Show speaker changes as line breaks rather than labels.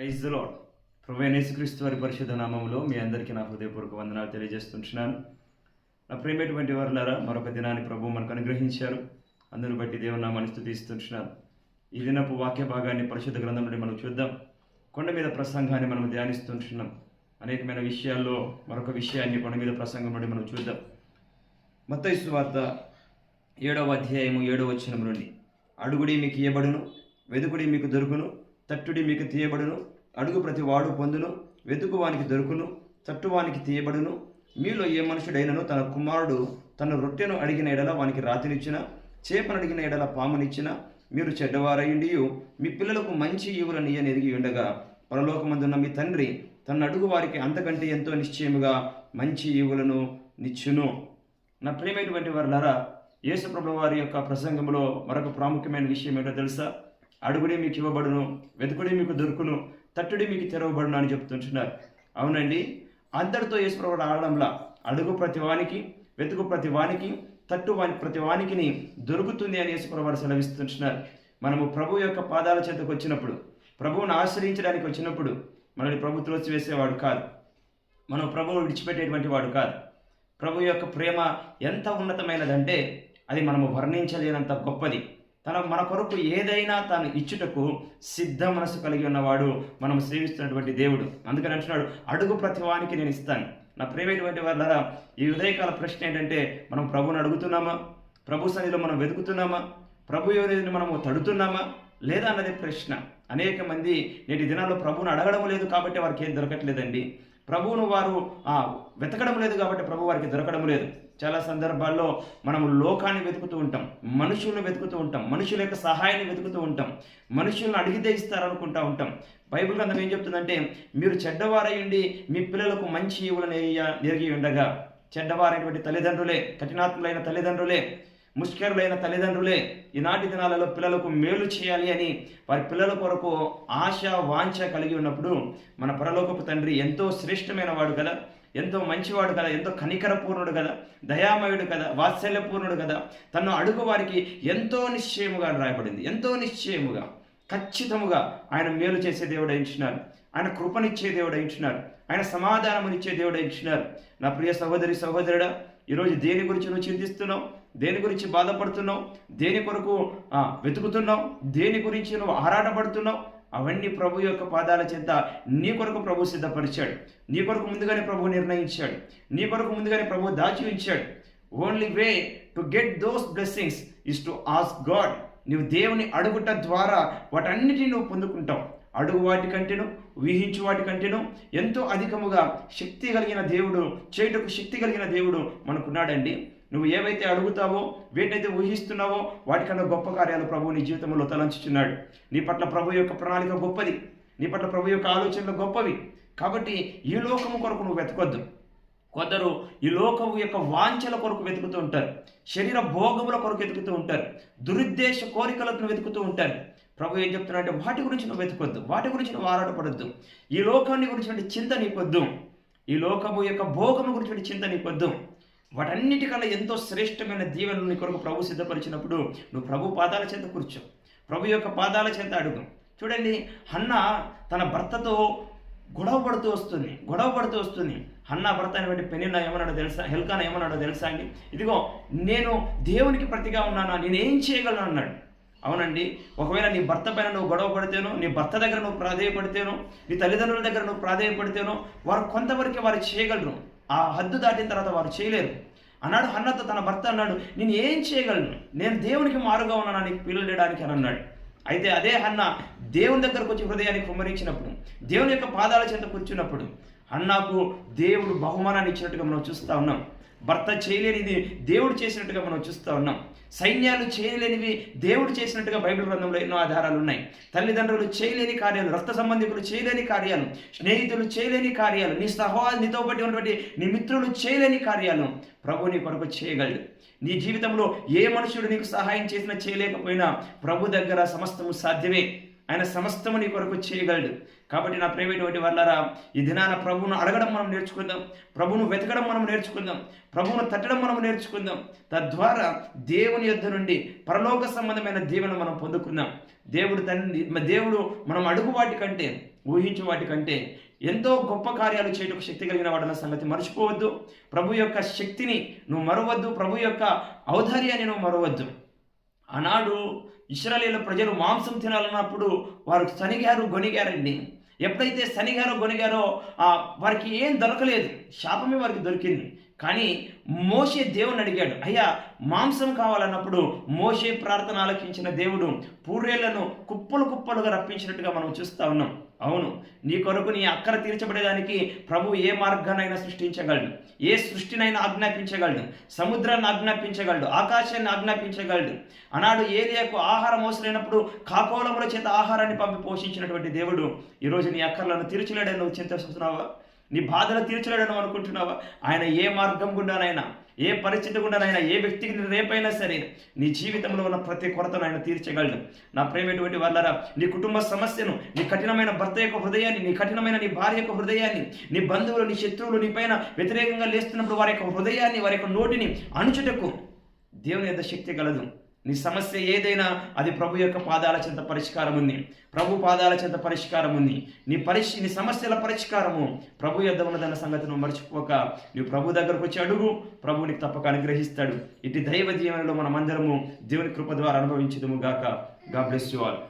Praise lord ప్రభు వారి పరిశుద్ధ నామంలో మీ అందరికీ నా హృదయపూర్వక వందనాలు తెలియజేస్తుంటున్నాను. నా ప్రేమటువంటి వారులారా మరొక దినాన్ని ప్రభు మనకు అనుగ్రహించారు. అందును బట్టి దేవుని నామాన్ని స్థుతిస్తుంటున్నాను ఈ దినపు వాక్య భాగాన్ని పరిశుద్ధ గ్రంథం నుండి మనం చూద్దాం. కొండ మీద ప్రసంగాన్ని మనం ధ్యానిస్తుంటున్నాం. అనేకమైన విషయాల్లో మరొక విషయాన్ని కొండ మీద ప్రసంగం నుండి మనం చూద్దాం. మత్తయి వార్త ఏడవ అధ్యాయము ఏడవ వచ్చినం నుండి. అడుగుడి మీకు ఇవ్వబడును వెదుకుడి మీకు దొరుకును తట్టుడి మీకు తీయబడును. అడుగు ప్రతి వాడు పొందును. వెతుకువానికి దొరుకును. తట్టువానికి తీయబడును. మీలో ఏ మనుషుడైనను తన కుమారుడు తన రొట్టెను అడిగిన ఎడల వానికి రాతినిచ్చిన చేపను అడిగిన ఎడల పామునిచ్చిన మీరు చెడ్డవారయుండియు మీ పిల్లలకు మంచి ఈవులను ఎదిగి ఉండగా పరలోకమందున్న మీ తండ్రి తన అడుగు వారికి అంతకంటే ఎంతో నిశ్చయముగా మంచి ఈవులను నిచ్చును. నా ప్రియమైనటువంటి వారులారా యేసుప్రభు వారి యొక్క ప్రసంగంలో మరొక ప్రాముఖ్యమైన విషయం ఏంటో తెలుసా? అడుగుడే మీకు ఇవ్వబడును వెతుకుడే మీకు దొరుకును తట్టుడి మీకు తెరవబడును అని చెప్తుంటున్నారు. అవునండి? అందరితో యేసుప్రభు ఆడడంలా అడుగు ప్రతి వానికి వెతుకు ప్రతి వానికి తట్టు వాని ప్రతి వానికిని దొరుకుతుంది అని యేసుప్రభు వారు సెలవిస్తుంటున్నారు. మనము ప్రభు యొక్క పాదాల చేతకు వచ్చినప్పుడు ప్రభువును ఆశ్రయించడానికి వచ్చినప్పుడు మనల్ని ప్రభు త్రోసివేసేవాడు కాదు. మనం ప్రభువు విడిచిపెట్టేటువంటి వాడు కాదు. ప్రభు యొక్క ప్రేమ ఎంత ఉన్నతమైనదంటే అది మనము వర్ణించలేనంత గొప్పది. తన మన కొరకు ఏదైనా తాను ఇచ్చుటకు సిద్ధ మనసు కలిగి ఉన్నవాడు మనం సేవిస్తున్నటువంటి దేవుడు. అందుకని అంటున్నాడు అడుగు ప్రతివానికి నేను ఇస్తాను. నా ప్రేమైనటువంటి వాళ్ళ ఈ ఉదయకాల ప్రశ్న ఏంటంటే మనం ప్రభుని అడుగుతున్నామా? ప్రభు సన్నిధిలో మనం వెతుకుతున్నామా? ప్రభు ఎవరిని మనము తడుతున్నామా? లేదా అన్నది ప్రశ్న. అనేక మంది నేటి దినాల్లో ప్రభుని అడగడం లేదు కాబట్టి వారికి ఏం దొరకట్లేదండి. ప్రభువును వారు వెతకడం లేదు కాబట్టి ప్రభు వారికి దొరకడం లేదు. చాలా సందర్భాల్లో మనం లోకాన్ని వెతుకుతూ ఉంటాం మనుషులను వెతుకుతూ ఉంటాం మనుషుల యొక్క సహాయాన్ని వెతుకుతూ ఉంటాం మనుషులను అడిగితే ఇస్తారనుకుంటా ఉంటాం. బైబిల్ గ్రంథం ఏం చెప్తుందంటే మీరు చెడ్డవారయ్యండి మీ పిల్లలకు మంచి ఈవులను ఎరిగి ఉండగా చెడ్డవారైనటువంటి తల్లిదండ్రులే కఠినాత్ములైన తల్లిదండ్రులే ముష్కరులైన తల్లిదండ్రులే ఈనాటి దినాలలో పిల్లలకు మేలు చేయాలి అని వారి పిల్లల కొరకు ఆశ వాంఛ కలిగి ఉన్నప్పుడు మన పరలోకపు తండ్రి ఎంతో శ్రేష్టమైన వాడు కదా ఎంతో మంచివాడు కదా ఎంతో కనికరపూర్ణుడు కదా దయామయుడు కదా వాత్సల్యపూర్ణుడు కదా. తను అడుగు వారికి ఎంతో నిశ్చయముగా అని రాయబడింది ఎంతో నిశ్చయముగా ఖచ్చితముగా ఆయన మేలు చేసే దేవుడు ఎంచున్నారు ఆయన కృపనిచ్చే దేవుడు ఎంచున్నారు ఆయన సమాధానమునిచ్చే దేవుడు ఎంచినారు నా ప్రియ సహోదరి సహోదరుడా ఈరోజు దేని గురించి నువ్వు చింతిస్తున్నావు? దేని గురించి బాధపడుతున్నావు? దేని కొరకు వెతుకుతున్నావు? దేని గురించి నువ్వు ఆరాటపడుతున్నావు? అవన్నీ ప్రభు యొక్క పాదాల చేత నీ కొరకు ప్రభు సిద్ధపరిచాడు. నీ కొరకు ముందుగానే ప్రభు నిర్ణయించాడు. నీ కొరకు ముందుగానే ప్రభు దాచి ఉంచాడు only way to get those blessings is to ask God నువ్వు దేవుని అడుగుట ద్వారా వాటన్నిటిని నువ్వు పొందుకుంటావు. అడుగు వాటి కంటేను ఊహించు వాటి కంటేను ఎంతో అధికముగా శక్తి కలిగిన దేవుడు చేయుటకు శక్తి కలిగిన దేవుడు మనకున్నాడండి. నువ్వు ఏవైతే అడుగుతావో వేటైతే ఊహిస్తున్నావో వాటికన్నా గొప్ప కార్యాలు ప్రభు నీ జీవితంలో తలంచుచున్నాడు. నీ పట్ల ప్రభు యొక్క ప్రణాళిక గొప్పది. నీ పట్ల ప్రభు యొక్క ఆలోచనలు గొప్పవి. కాబట్టి ఈ లోకము కొరకు నువ్వు వెతకొద్దు. కొందరు ఈ లోకము యొక్క వాంఛల కొరకు వెతుకుతూ ఉంటారు. శరీర భోగముల కొరకు వెతుకుతూ ఉంటారు. దురుద్దేశ కోరికలకు వెతుకుతూ ఉంటారు. ప్రభు ఏం చెప్తున్నాడంటే వాటి గురించి నువ్వు వెతుకొద్దు. వాటి గురించి నువ్వు ఆరాటపడద్దు. ఈ లోకాన్ని గురించి చింత నీకొద్దు. ఈ లోకము యొక్క భోగము గురించి చింత నీకొద్దు. వాటన్నిటికన్నా ఎంతో శ్రేష్టమైన దీవెనలు నీ కొరకు ప్రభు సిద్ధపరిచినప్పుడు నువ్వు ప్రభు పాదాల చేత కూర్చో. ప్రభు యొక్క పాదాల చేత అడుగు. చూడండి అన్న తన భర్తతో గొడవ పడుతూ వస్తుంది గొడవ పడుతూ వస్తుంది. అన్న భర్త అనేటువంటి పెనిన్న ఏమన్నాడో తెలుసా? హెల్కాన ఏమన్నాడో తెలుసా అండి? ఇదిగో నేను దేవునికి ప్రతిగా ఉన్నానా నేను ఏం చేయగలను అన్నాడు. అవునండి ఒకవేళ నీ భర్త పైన నువ్వు గొడవ పడితేనో నీ భర్త దగ్గర నువ్వు ప్రాధేయపడితేనో నీ తల్లిదండ్రుల దగ్గర నువ్వు ప్రాధేయపడితేనో వారు కొంతవరకే వారు చేయగలరు. ఆ హద్దు దాటిన తర్వాత వారు చేయలేరు. అన్నాడు హన్నతో తన భర్త అన్నాడు నేను ఏం చేయగలను? నేను దేవునికి మారుగా ఉన్నాను? నీకు పిల్లలు లేడానికి అని అన్నాడు. అయితే అదే హన్న దేవుని దగ్గరకు వచ్చి హృదయానికి కుమ్మరించినప్పుడు దేవుని యొక్క పాదాల చెంత కూర్చున్నప్పుడు అన్నాకు దేవుడు బహుమానాన్ని ఇచ్చినట్టుగా మనం చూస్తూ ఉన్నాం. భర్త చేయలేనిది దేవుడు చేసినట్టుగా మనం చూస్తూ ఉన్నాం. సైన్యాలు చేయలేనివి దేవుడు చేసినట్టుగా బైబిల్ గ్రంథంలో ఎన్నో ఆధారాలు ఉన్నాయి. తల్లిదండ్రులు చేయలేని కార్యాలు రక్త సంబంధికులు చేయలేని కార్యాలు స్నేహితులు చేయలేని కార్యాలు నీ సహో నీతో పాటు ఉన్నటువంటి నీ మిత్రులు చేయలేని కార్యాలు ప్రభు నీ కొరకు చేయగలడు. నీ జీవితంలో ఏ మనుషుడు నీకు సహాయం చేసినా చేయలేకపోయినా ప్రభు దగ్గర సమస్తము సాధ్యమే. ఆయన సమస్తము నీ కొరకు చేయగలడు. కాబట్టి నా ప్రేమటువంటి వల్లరా ఈ దినాన ప్రభువును అడగడం మనం నేర్చుకుందాం. ప్రభువును వెతకడం మనం నేర్చుకుందాం. ప్రభువును తట్టడం మనం నేర్చుకుందాం. తద్వారా దేవుని యొద్ధ నుండి పరలోక సంబంధమైన దీవెన మనం పొందుకుందాం. దేవుడు తండ్రి దేవుడు మనం అడుగు వాటి కంటే ఊహించు వాటి కంటే ఎంతో గొప్ప కార్యాలు చేయటకు శక్తి కలిగిన వాడన్న సంగతి మర్చిపోవద్దు. ప్రభు యొక్క శక్తిని నువ్వు మరవద్దు. ప్రభు యొక్క ఔదార్యాన్ని నువ్వు మరవద్దు. ఆనాడు ఇస్రాయేల్ ప్రజలు మాంసం తినాలన్నప్పుడు వారు సనిగారు గొనిగారండి. ఎప్పుడైతే శనిగారో గొనిగారో వారికి ఏం దొరకలేదు. శాపమే వారికి దొరికింది. కానీ మోషే దేవుని అడిగాడు అయ్యా మాంసం కావాలన్నప్పుడు మోషే ప్రార్థన ఆలకించిన దేవుడు పూర్రేళ్ళను కుప్పలు కుప్పలుగా రప్పించినట్టుగా మనం చూస్తా ఉన్నాం. అవును నీ కొరకు నీ అక్కర తీర్చబడేదానికి ప్రభు ఏ మార్గానైనా సృష్టించగలడు ఏ సృష్టినైనా ఆజ్ఞాపించగలడు సముద్రాన్ని ఆజ్ఞాపించగలడు ఆకాశాన్ని ఆజ్ఞాపించగలడు. అనాడు ఏరియాకు ఆహారం అవసరమైనప్పుడు కాకోలముల చేత ఆహారాన్ని పంపి పోషించినటువంటి దేవుడు ఈరోజు నీ అక్కర్లను తీర్చలేడని నువ్వు చింతిస్తున్నావా? నీ బాధలు తీర్చలేడని అనుకుంటున్నావా? ఆయన ఏ మార్గం గుండానైనా ఏ పరిస్థితి గుండానైనా ఏ వ్యక్తికి రేపైనా సరే నీ జీవితంలో ఉన్న ప్రతి కొరతను ఆయన తీర్చగలడు. నా ప్రేమటువంటి వాళ్ళరా నీ కుటుంబ సమస్యను నీ కఠినమైన భర్త యొక్క హృదయాన్ని నీ కఠినమైన నీ భార్య యొక్క హృదయాన్ని నీ బంధువులు నీ శత్రువులు నీ పైన వ్యతిరేకంగా లేస్తున్నప్పుడు వారి యొక్క హృదయాన్ని వారి యొక్క నోటిని అణుచుటకు దేవుని యొక్క శక్తి కలదు నీ సమస్య ఏదైనా అది ప్రభు యొక్క పాదాల చెంత పరిష్కారం ఉంది. ప్రభు పాదాల చెంత పరిష్కారం ఉంది. నీ పరిష్ నీ సమస్యల పరిష్కారము ప్రభు యొద్ద ఉన్నదన్న సంగతిని మర్చిపోక నువ్వు ప్రభు దగ్గరకు వచ్చి అడుగు. ప్రభు నీకు తప్పక అనుగ్రహిస్తాడు. ఇటు దైవ దీవెనలో మనమందరము దేవుని కృప ద్వారా అనుభవించదుము గాక. గా బ్లెస్ యు ఆల్